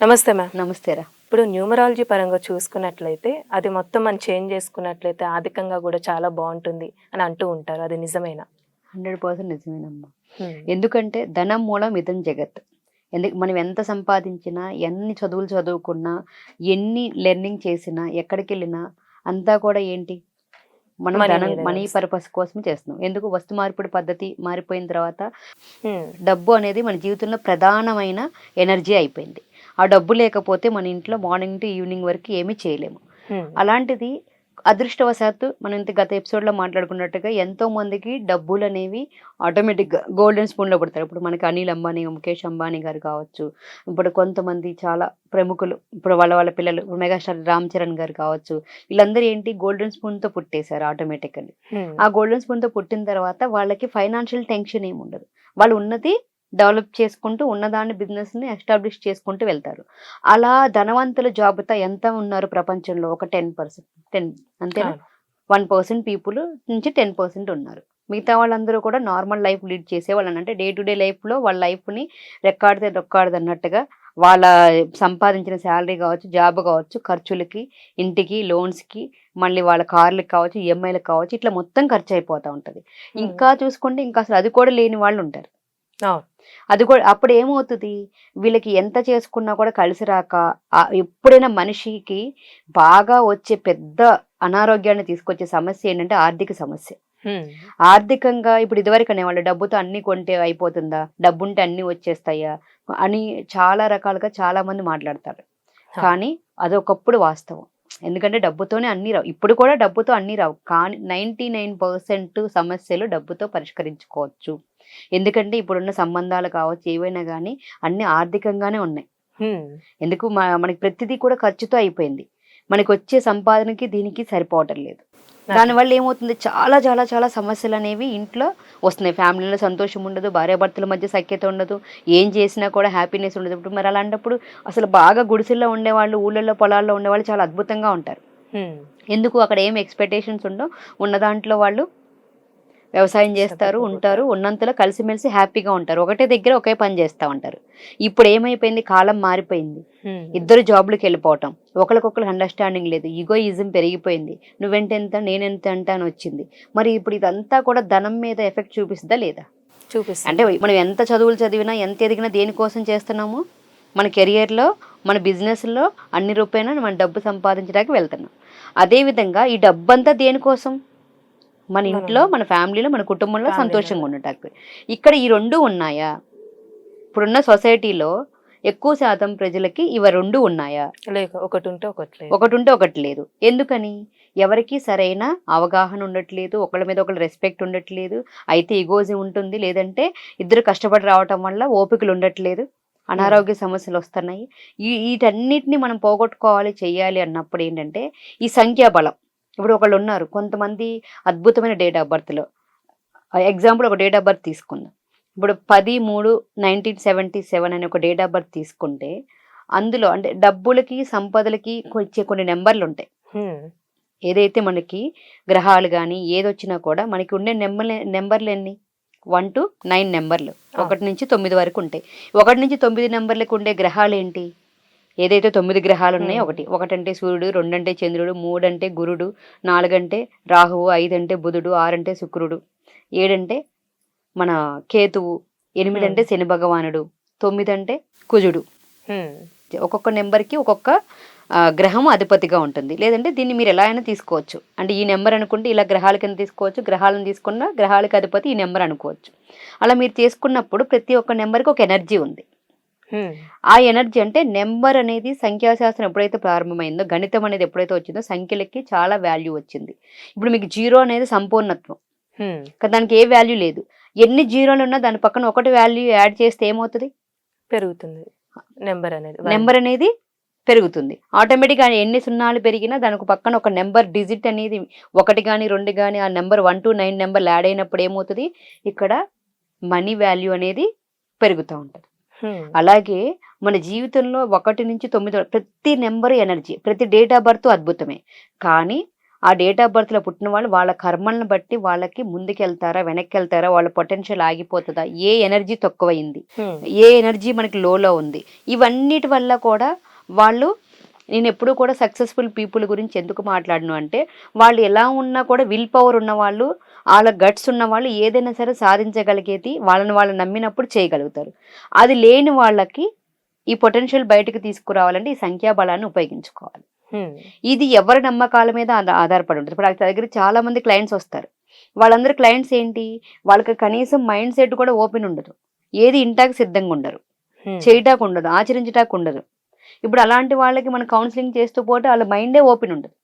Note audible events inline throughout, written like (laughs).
నమస్తే మ్యామ్. నమస్తేరా ఇప్పుడు న్యూమరాలజీ పరంగా చూసుకున్నట్లయితే అది మొత్తం మనం చేంజ్ చేసుకున్నట్లయితే ఆర్థికంగా కూడా చాలా బాగుంటుంది అని అంటూ ఉంటారు. అది నిజమేనా? హండ్రెడ్ పర్సెంట్ నిజమేనమ్మా. ఎందుకంటే ధనం మూలం ఇదం జగత్. ఎందుకు మనం ఎంత సంపాదించినా ఎన్ని చదువులు చదువుకున్నా ఎన్ని లెర్నింగ్ చేసినా ఎక్కడికి వెళ్ళినా అంతా కూడా ఏంటి? మనం ధనం మనీ. పర్పస్ కోసం చేస్తున్నాం. ఎందుకు వస్తు మార్పిడి పద్ధతి మారిపోయిన తర్వాత. డబ్బు అనేది మన జీవితంలో ప్రధానమైన ఎనర్జీ అయిపోయింది. ఆ డబ్బు లేకపోతే మన ఇంట్లో మార్నింగ్ టు ఈవినింగ్ వరకు ఏమీ చేయలేము. అలాంటిది అదృష్టవశాత్తు మనం ఇంత గత ఎపిసోడ్లో మాట్లాడుకున్నట్టుగా ఎంతో మందికి డబ్బులు అనేవి ఆటోమేటిక్గా గోల్డెన్ స్పూన్లో పడతారు ఇప్పుడు మనకి అనిల్ అంబానీ ముఖేష్ అంబానీ గారు కావచ్చు ఇప్పుడు కొంతమంది చాలా ప్రముఖులు ఇప్పుడు వాళ్ళ వాళ్ళ పిల్లలు మెగాస్టార్ రామ్ చరణ్ గారు కావచ్చు వీళ్ళందరూ ఏంటి గోల్డెన్ స్పూన్తో పుట్టేశారు ఆటోమేటికల్లీ హ్మ్. ఆ గోల్డెన్ స్పూన్తో పుట్టిన తర్వాత వాళ్ళకి ఫైనాన్షియల్ టెన్షన్ ఏమి ఉండదు వాళ్ళు ఉన్నది డెవలప్ చేసుకుంటూ ఉన్నదాన్ని బిజినెస్ని ఎస్టాబ్లిష్ చేసుకుంటూ వెళ్తారు. అలా ధనవంతుల జాబితా ఎంత ఉన్నారు ప్రపంచంలో? ఒక టెన్ పర్సెంట్ టెన్ అంతేనా? అవును. వన్ పర్సెంట్ పీపుల్ నుంచి టెన్ పర్సెంట్ ఉన్నారు. మిగతా వాళ్ళందరూ కూడా నార్మల్ లైఫ్ లీడ్ చేసే వాళ్ళని అంటే డే టు డే లైఫ్లో వాళ్ళ లైఫ్ని రెక్కాడితే రెక్కాడదు అన్నట్టుగా వాళ్ళ సంపాదించిన శాలరీ కావచ్చు జాబ్ కావచ్చు ఖర్చులకి ఇంటికి లోన్స్కి మళ్ళీ వాళ్ళ కార్లకు కావచ్చు ఈఎంఐలకు కావచ్చు ఇట్లా మొత్తం ఖర్చు అయిపోతూ ఉంటుంది. ఇంకా చూసుకుంటే ఇంకా అసలు అది కూడా లేని వాళ్ళు ఉంటారు. అది కూడా అప్పుడు ఏమవుతుంది? వీళ్ళకి ఎంత చేసుకున్నా కూడా కలిసి రాక ఎప్పుడైనా మనిషికి బాగా వచ్చే పెద్ద అనారోగ్యాన్ని తీసుకొచ్చే సమస్య ఏంటంటే ఆర్థిక సమస్య. ఆర్థికంగా ఇప్పుడు ఇదివరకు అనేవాళ్ళు డబ్బుతో అన్ని కొంటే అయిపోతుందా? డబ్బు ఉంటే అన్ని వచ్చేస్తాయా? అని చాలా రకాలుగా చాలా మంది మాట్లాడతారు. కానీ అదొకప్పుడు వాస్తవం. ఎందుకంటే డబ్బుతోనే అన్ని రావు. ఇప్పుడు కూడా డబ్బుతో అన్ని రావు. కానీ నైంటీ నైన్ పర్సెంట్ సమస్యలు డబ్బుతో పరిష్కరించుకోవచ్చు. ఎందుకంటే ఇప్పుడున్న సంబంధాలు కావచ్చు ఏవైనా కానీ అన్ని ఆర్థికంగానే ఉన్నాయి. ఎందుకు మనకి ప్రతిదీ కూడా ఖర్చుతో అయిపోయింది. మనకి వచ్చే సంపాదనకి దీనికి సరిపోవటం లేదు. దానివల్ల ఏమవుతుంది? చాలా చాలా చాలా సమస్యలు అనేవి ఇంట్లో వస్తున్నాయి. ఫ్యామిలీలో సంతోషం ఉండదు భార్యాభర్తల మధ్య సఖ్యత ఉండదు ఏం చేసినా కూడా హ్యాపీనెస్ ఉండదు. ఇప్పుడు మరి అలాంటప్పుడు అసలు బాగా గుడిసెల్లో ఉండేవాళ్ళు ఊళ్ళల్లో పొలాల్లో ఉండేవాళ్ళు చాలా అద్భుతంగా ఉంటారు. ఎందుకు అక్కడ ఏం ఎక్స్పెక్టేషన్స్ ఉండవు? ఉన్న దాంట్లో వాళ్ళు వ్యవసాయం చేస్తారు. ఉంటారు ఉన్నంతలో కలిసిమెలిసి హ్యాపీగా ఉంటారు. ఒకటే దగ్గర ఒకే పని చేస్తూ ఉంటారు. ఇప్పుడు ఏమైపోయింది? కాలం మారిపోయింది. ఇద్దరు జాబ్లకు వెళ్ళిపోవటం. ఒకరికొకరు అండర్స్టాండింగ్ లేదు. ఈగోయిజం పెరిగిపోయింది. నువ్వెంతెంత నేనెంత అంట అని వచ్చింది. మరి ఇప్పుడు ఇదంతా కూడా ధనం మీద ఎఫెక్ట్ చూపిస్తుందా లేదా? చూపిస్తుంది. అంటే మనం ఎంత చదువులు చదివినా ఎంత ఎదిగినా దేనికోసం చేస్తున్నాము? మన కెరియర్లో మన బిజినెస్లో అన్ని రూపాయన మన డబ్బు సంపాదించడానికి వెళ్తున్నాం. అదేవిధంగా ఈ డబ్బు అంతా దేనికోసం మన ఇంట్లో మన ఫ్యామిలీలో మన కుటుంబంలో సంతోషంగా. ఉండటానికి. ఇక్కడ ఈ రెండు ఉన్నాయా? ఇప్పుడున్న సొసైటీలో ఎక్కువ శాతం ప్రజలకి ఇవి రెండు ఉన్నాయా? లేక ఒకటి ఉంటే ఒకటి లేదు. ఒకటి ఉంటే ఒకటి లేదు. ఎందుకని? ఎవరికి సరైన అవగాహన ఉండట్లేదు ఒకళ్ళ మీద ఒకళ్ళు రెస్పెక్ట్ ఉండట్లేదు అయితే ఇగోజి ఉంటుంది లేదంటే ఇద్దరు కష్టపడి రావటం వల్ల ఓపికలు ఉండట్లేదు అనారోగ్య సమస్యలు వస్తున్నాయి. ఈ వీటన్నిటిని మనం పోగొట్టుకోవాలి చెయ్యాలి అన్నప్పుడు ఏంటంటే ఈ సంఖ్యాబలం. ఇప్పుడు ఒకళ్ళు ఉన్నారు కొంతమంది అద్భుతమైన డేట్ ఆఫ్ బర్త్లో ఎగ్జాంపుల్ ఒక డేట్ ఆఫ్ బర్త్ తీసుకుందాం. ఇప్పుడు పది మూడు నైన్టీన్ సెవెంటీ సెవెన్ అనే ఒక డేట్ ఆఫ్ బర్త్ తీసుకుంటే అందులో అంటే డబ్బులకి సంపదలకి వచ్చే కొన్ని నెంబర్లు ఉంటాయి. ఏదైతే మనకి గ్రహాలు కానీ ఏదొచ్చినా కూడా మనకి ఉండే నెంబర్ నెంబర్లు ఎన్ని? వన్ టు నైన్ నెంబర్లు. ఒకటి నుంచి తొమ్మిది వరకు ఉంటాయి. ఒకటి నుంచి తొమ్మిది నెంబర్లకు ఉండే గ్రహాలు ఏంటి? ఏదైతే తొమ్మిది గ్రహాలు ఉన్నాయో Hmm. ఒకటి ఒకటంటే సూర్యుడు రెండంటే చంద్రుడు మూడంటే గురుడు నాలుగంటే రాహువు ఐదంటే బుధుడు ఆరంటే శుక్రుడు ఏడంటే మన కేతువు ఎనిమిది అంటే శని భగవానుడు తొమ్మిది అంటే కుజుడు హ్మ్. ఒక్కొక్క నెంబర్కి ఒక్కొక్క గ్రహం అధిపతిగా ఉంటుంది లేదంటే దీన్ని మీరు ఎలా అయినా తీసుకోవచ్చు అంటే ఈ నెంబర్ అనుకుంటే ఇలా గ్రహాల కింద తీసుకోవచ్చు గ్రహాలను తీసుకున్న గ్రహాలకు అధిపతి ఈ నెంబర్ అనుకోవచ్చు అలా మీరు తీసుకున్నప్పుడు ప్రతి ఒక్క నెంబర్కి ఒక ఎనర్జీ ఉంది. ఆ ఎనర్జీ అంటే నెంబర్ అనేది సంఖ్యాశాస్త్రం ఎప్పుడైతే ప్రారంభమైందో గణితం అనేది ఎప్పుడైతే వచ్చిందో సంఖ్యలకి చాలా వాల్యూ వచ్చింది. ఇప్పుడు మీకు జీరో అనేది సంపూర్ణత్వం. దానికి ఏ వాల్యూ లేదు. ఎన్ని జీరోలు ఉన్నా దాని పక్కన ఒకటి వాల్యూ యాడ్ చేస్తే ఏమవుతుంది? పెరుగుతుంది. నెంబర్ అనేది నెంబర్ అనేది పెరుగుతుంది. ఆటోమేటిక్గా ఎన్ని సున్నాలు పెరిగినా దానికి పక్కన ఒక నెంబర్ డిజిట్ అనేది ఒకటి కానీ రెండు కానీ ఆ number one two nine number add అయినప్పుడు ఏమవుతుంది? ఇక్కడ మనీ వాల్యూ అనేది పెరుగుతూ ఉంటుంది. అలాగే మన జీవితంలో ఒకటి నుంచి తొమ్మిది ప్రతి నెంబర్ ఎనర్జీ ప్రతి డేట్ ఆఫ్ బర్త్ అద్భుతమే కానీ ఆ డేట్ ఆఫ్ బర్త్లో పుట్టిన వాళ్ళు వాళ్ళ కర్మలను బట్టి వాళ్ళకి ముందుకెళ్తారా వెనక్కి వెళ్తారా వాళ్ళ పొటెన్షియల్ ఆగిపోతుందా ఏ ఎనర్జీ తక్కువైంది. ఏ ఎనర్జీ మనకి లోలో ఉంది ఇవన్నిటి వల్ల కూడా వాళ్ళు నేను ఎప్పుడూ కూడా సక్సెస్ఫుల్ పీపుల్ గురించి ఎందుకు మాట్లాడను అంటే వాళ్ళు ఎలా ఉన్నా కూడా విల్ పవర్ ఉన్న వాళ్ళు వాళ్ళ గట్స్ ఉన్న వాళ్ళు ఏదైనా సరే సాధించగలిగేది వాళ్ళని వాళ్ళు నమ్మినప్పుడు చేయగలుగుతారు. అది లేని వాళ్ళకి ఈ పొటెన్షియల్ బయటకు తీసుకురావాలంటే ఈ సంఖ్యాబలాన్ని ఉపయోగించుకోవాలి. ఇది ఎవరి నమ్మకాల మీద ఆధా- ఆధారపడి ఉంటుంది. ఇప్పుడు దగ్గర చాలా మంది క్లయింట్స్ వస్తారు. వాళ్ళందరూ క్లయింట్స్ ఏంటి? వాళ్ళకి కనీసం మైండ్ సెట్ కూడా ఓపెన్ ఉండదు. ఏది ఇంటాక సిద్ధంగా ఉండరు హ్మ్. చేయటానికి ఉండదు ఆచరించటానికి ఉండదు ఇప్పుడు అలాంటి వాళ్ళకి మనం కౌన్సిలింగ్ చేస్తూ పోతే వాళ్ళ మైండే ఓపెన్ ఉండదు.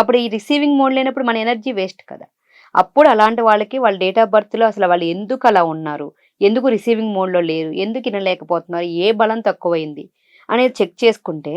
అప్పుడు ఈ రిసీవింగ్ మోడ్ లేనప్పుడు మన ఎనర్జీ వేస్ట్ కదా. అప్పుడు అలాంటి వాళ్ళకి వాళ్ళ డేట్ ఆఫ్ బర్త్లో అసలు వాళ్ళు ఎందుకు అలా ఉన్నారు? ఎందుకు రిసీవింగ్ మోడ్లో లేరు? ఎందుకు వినలేకపోతున్నారు? ఏ బలం తక్కువైంది? అనేది చెక్ చేసుకుంటే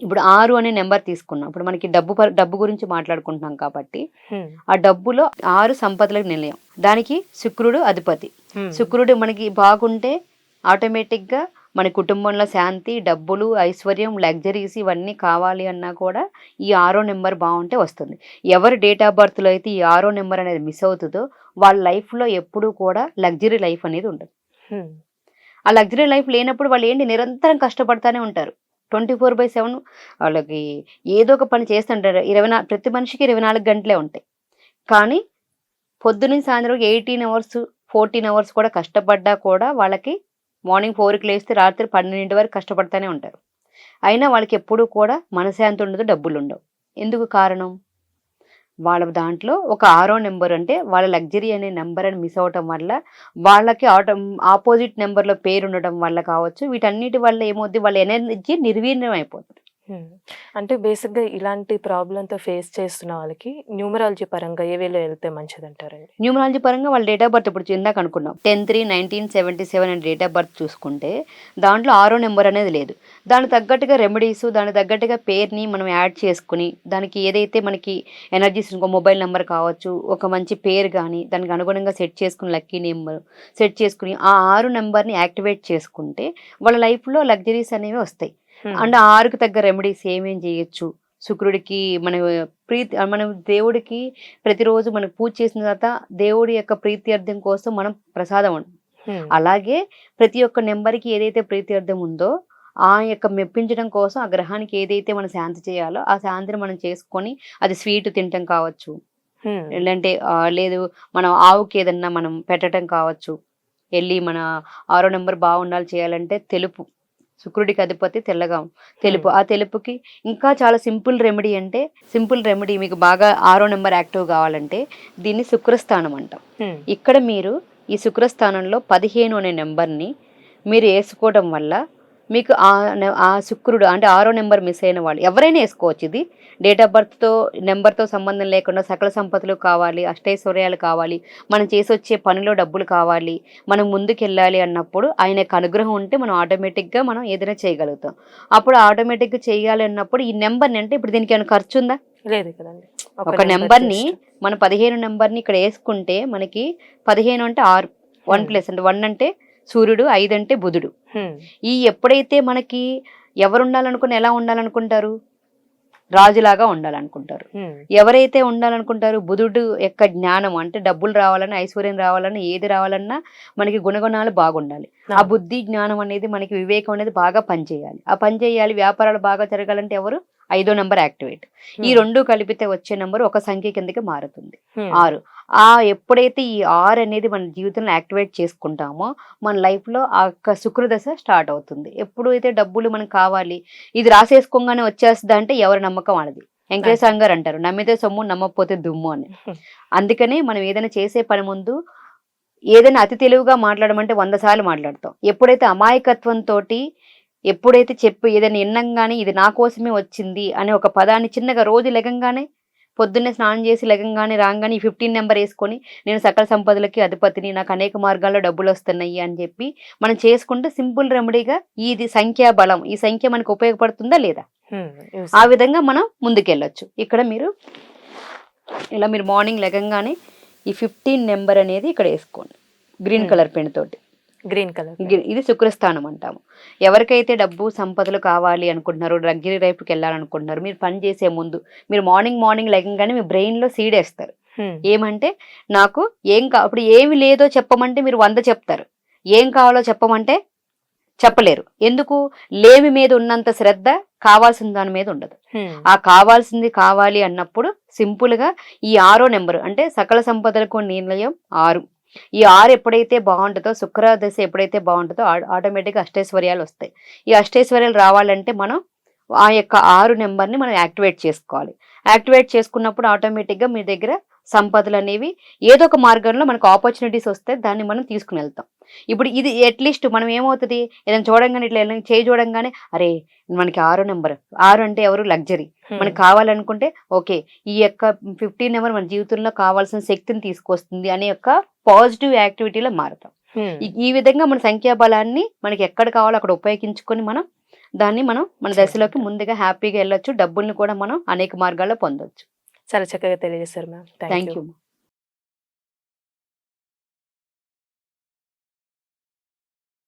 ఇప్పుడు ఆరు అనే నెంబర్ తీసుకున్నాం. ఇప్పుడు మనకి డబ్బు డబ్బు గురించి మాట్లాడుకుంటున్నాం కాబట్టి. ఆ డబ్బులో ఆరు సంపదలకు నిలయం. దానికి శుక్రుడు అధిపతి. శుక్రుడు మనకి బాగుంటే ఆటోమేటిక్గా మన కుటుంబంలో శాంతి డబ్బులు ఐశ్వర్యం లగ్జరీస్ ఇవన్నీ కావాలి అన్నా కూడా ఈ ఆరో నెంబర్ బాగుంటే వస్తుంది. ఎవరి డేట్ ఆఫ్ బర్త్లో అయితే ఈ ఆరో నెంబర్ అనేది మిస్ అవుతుందో వాళ్ళ లైఫ్లో ఎప్పుడూ కూడా లగ్జరీ లైఫ్ అనేది ఉండదు. ఆ లగ్జరీ లైఫ్ లేనప్పుడు వాళ్ళు ఏంటి నిరంతరం కష్టపడతానే ఉంటారు. ట్వంటీ ఫోర్ బై సెవెన్ వాళ్ళకి ఏదో ఒక పని చేస్తుంటారు. ఇరవై నా ప్రతి మనిషికి ఇరవై నాలుగు గంటలే ఉంటాయి. కానీ పొద్దున్న సాయంత్రం ఎయిటీన్ అవర్స్ ఫోర్టీన్ అవర్స్ కూడా కష్టపడ్డా కూడా వాళ్ళకి మార్నింగ్ ఫోర్కి లేస్తే రాత్రి పన్నెండింటి వరకు కష్టపడతానే ఉంటారు. అయినా వాళ్ళకి ఎప్పుడూ కూడా మనశాంతి ఉండదు డబ్బులు ఉండవు. ఎందుకు కారణం? వాళ్ళ దాంట్లో ఒక ఆరో నెంబర్ అంటే వాళ్ళ లగ్జరీ అనే నెంబర్ అని మిస్ అవటం వల్ల వాళ్ళకి ఆటో ఆపోజిట్ నెంబర్లో పేరు ఉండటం వల్ల కావచ్చు వీటన్నిటి వల్ల ఏమవుద్ది? వాళ్ళ ఎనర్జీ నిర్వీర్యం అయిపోతుంది అంటే బేసిక్గా ఇలాంటి ప్రాబ్లంతో ఫేస్ చేస్తున్న వాళ్ళకి న్యూమరాలజీ పరంగా ఏ వేలో వెళ్తే మంచిదంటారండి? న్యూమరాలజీ పరంగా వాళ్ళ డేట్ ఆఫ్ బర్త్ ఇప్పుడు ఇందాక అనుకున్నాం. Ten three nineteen seventy seven అనే డేట్ ఆఫ్ బర్త్ చూసుకుంటే దాంట్లో ఆరో నెంబర్ అనేది లేదు. దానికి తగ్గట్టుగా రెమెడీస్ దానికి తగ్గట్టుగా పేరుని మనం యాడ్ చేసుకుని దానికి ఏదైతే మనకి ఎనర్జీస్ ఇంకో మొబైల్ నెంబర్ కావచ్చు ఒక మంచి పేరు కానీ దానికి అనుగుణంగా సెట్ చేసుకుని లక్కీ నెంబర్ సెట్ చేసుకుని ఆ ఆరు నెంబర్ని యాక్టివేట్ చేసుకుంటే వాళ్ళ లైఫ్లో లగ్జరీస్ అనేవి వస్తాయి. అండ్ ఆరుకు తగ్గ రెమెడీస్ ఏమేం చేయొచ్చు? శుక్రుడికి మన ప్రీతి మనం దేవుడికి ప్రతిరోజు మనకు పూజ చేసిన తర్వాత దేవుడి యొక్క ప్రీత్యర్థం కోసం మనం ప్రసాదం. అలాగే ప్రతి ఒక్క నెంబర్కి ఏదైతే ప్రీత్యర్థం ఉందో ఆ యొక్క మెప్పించడం కోసం ఆ గ్రహానికి ఏదైతే మనం శాంతి చేయాలో ఆ శాంతిని మనం చేసుకొని అది స్వీట్ తినటం కావచ్చు. లేదంటే లేదు మనం ఆవుకి ఏదన్నా మనం పెట్టడం కావచ్చు. వెళ్ళి మన ఆరో నెంబర్ బాగుండాలి చేయాలంటే తెలుపు. శుక్రుడికి అధిపతి తెల్లగా. తెలుపు. ఆ తెలుపుకి ఇంకా చాలా సింపుల్ రెమెడీ అంటే సింపుల్ రెమెడీ మీకు బాగా ఆరో నెంబర్ యాక్టివ్ కావాలంటే దీన్ని శుక్రస్థానం అంటాం. ఇక్కడ మీరు ఈ శుక్రస్థానంలో పదిహేను అనే నెంబర్ని మీరు వేసుకోవడం వల్ల మీకు ఆ శుక్రుడు అంటే ఆరో నెంబర్ మిస్ అయిన వాళ్ళు ఎవరైనా వేసుకోవచ్చు ఇది డేట్ ఆఫ్ బర్త్తో నెంబర్తో సంబంధం లేకుండా సకల సంపదలు కావాలి అష్టైశ్వర్యాలు కావాలి మనం చేసి వచ్చే పనిలో డబ్బులు కావాలి మనం ముందుకు వెళ్ళాలి అన్నప్పుడు ఆయన యొక్క అనుగ్రహం ఉంటే మనం ఆటోమేటిక్గా మనం ఏదైనా చేయగలుగుతాం అప్పుడు ఆటోమేటిక్గా చేయాలి అన్నప్పుడు ఈ నెంబర్ని అంటే ఇప్పుడు దీనికి ఏమైనా ఖర్చు ఉందా లేదు కదండి ఒక నెంబర్ని. మన పదిహేను నెంబర్ని ఇక్కడ వేసుకుంటే మనకి పదిహేను అంటే ఆరు వన్ Hmm. ప్లస్ అంటే వన్ అంటే సూర్యుడు ఐదు అంటే బుధుడు. ఈ ఎప్పుడైతే మనకి ఎవరు ఉండాలనుకుని ఎలా ఉండాలనుకుంటారు రాజులాగా ఉండాలనుకుంటారు. ఎవరైతే ఉండాలనుకుంటారు బుధుడు యొక్క జ్ఞానం అంటే డబ్బులు రావాలన్నా ఐశ్వర్యం రావాలన్నా ఏది రావాలన్నా మనకి గుణగుణాలు బాగుండాలి ఆ. బుద్ధి జ్ఞానం అనేది మనకి వివేకం అనేది బాగా పనిచేయాలి ఆ పని చేయాలి వ్యాపారాలు బాగా జరగాలంటే ఎవరు ఐదో నెంబర్ యాక్టివేట్ ఈ. రెండు కలిపితే వచ్చే నెంబర్ ఒక సంఖ్య కిందకి మారుతుంది. ఆరు ఆ ఎప్పుడైతే ఈ ఆరు అనేది మన జీవితంలో యాక్టివేట్ చేసుకుంటామో మన లైఫ్లో ఆ యొక్క శుక్రదశ స్టార్ట్ అవుతుంది. ఎప్పుడైతే డబ్బులు మనకు కావాలి ఇది రాసేసుకోగానే వచ్చేస్తుంది అంటే ఎవరి నమ్మకం వాళ్ళది వెంకటేశ్వర గారు అంటారు నమ్మితే సొమ్ము నమ్మకపోతే దుమ్ము అని. (laughs) అందుకనే మనం ఏదైనా చేసే పని ముందు ఏదైనా అతి తెలివిగా మాట్లాడమంటే వంద సార్లు మాట్లాడతాం. ఎప్పుడైతే అమాయకత్వంతో ఎప్పుడైతే చెప్పు ఏదైనా విన్నంగానే ఇది నా కోసమే వచ్చింది అనే ఒక పదాన్ని చిన్నగా రోజు లెగంగానే పొద్దున్నే స్నానం చేసి లెగంగానే రాగానే ఈ ఫిఫ్టీన్ నెంబర్ వేసుకొని నేను సకల సంపదలకి అధిపతిని నాకు అనేక మార్గాల్లో డబ్బులు వస్తున్నాయి అని చెప్పి మనం చేసుకుంటే సింపుల్ రెమెడీగా ఇది సంఖ్యా బలం. ఈ సంఖ్య మనకు ఉపయోగపడుతుందా లేదా? ఆ విధంగా మనం ముందుకెళ్ళొచ్చు. ఇక్కడ మీరు ఇలా మీరు మార్నింగ్ లెగంగానే ఈ ఫిఫ్టీన్ నెంబర్ అనేది ఇక్కడ వేసుకోండి. గ్రీన్. కలర్ పెన్ తోటి గ్రీన్ కలర్. ఇది శుక్రస్థానం అంటాము. ఎవరికైతే డబ్బు సంపదలు కావాలి అనుకుంటున్నారో లగ్జరీ వైపుకి వెళ్ళాలనుకుంటున్నారు మీరు పని చేసే ముందు మీరు మార్నింగ్ మార్నింగ్ లెగంగానే మీ బ్రెయిన్లో సీడ్ వేస్తారు. ఏమంటే నాకు ఏం కా ఇప్పుడు ఏమి లేదో చెప్పమంటే మీరు వంద చెప్తారు. ఏం కావాలో చెప్పమంటే చెప్పలేరు. ఎందుకు? లేమి మీద ఉన్నంత శ్రద్ధ కావాల్సిన దాని మీద ఉండదు. ఆ కావాల్సింది కావాలి అన్నప్పుడు సింపుల్గా ఈ ఆరో నెంబర్ అంటే సకల సంపదలకు నిలయం ఆరు. ఈ ఆరు ఎప్పుడైతే బాగుంటుందో శుక్ర దశ ఎప్పుడైతే బాగుంటుందో ఆటోమేటిక్గా అష్టైశ్వర్యాలు వస్తాయి. ఈ అష్టైశ్వర్యాలు రావాలంటే మనం ఆ యొక్క ఆరు నెంబర్ని మనం యాక్టివేట్ చేసుకోవాలి. యాక్టివేట్ చేసుకున్నప్పుడు ఆటోమేటిక్గా మీ దగ్గర సంపదలు అనేవి ఏదో ఒక మార్గంలో మనకు ఆపర్చునిటీస్ వస్తే దాన్ని మనం తీసుకుని వెళ్తాం. ఇప్పుడు ఇది అట్లీస్ట్ మనం ఏమవుతుంది? ఏదైనా చూడంగానే ఇట్లా ఏదైనా చేయి చూడంగానే అరే మనకి ఆరు నెంబర్. ఆరు అంటే ఎవరు? లగ్జరీ మనకు కావాలనుకుంటే ఓకే ఈ యొక్క ఫిఫ్టీన్ నెంబర్ మన జీవితంలో కావాల్సిన శక్తిని తీసుకొస్తుంది అనే యొక్క పాజిటివ్ యాక్టివిటీలో మారుతాం. ఈ- విధంగా మన సంఖ్యాబలాన్ని మనకి ఎక్కడ కావాలో అక్కడ ఉపయోగించుకొని మనం దాన్ని మనం మన దశలోకి ముందుగా హ్యాపీగా వెళ్ళొచ్చు. డబ్బుల్ని కూడా మనం అనేక మార్గాల్లో పొందొచ్చు. చాలా చక్కగా తెలియజేశారు మ్యామ్. Thank you.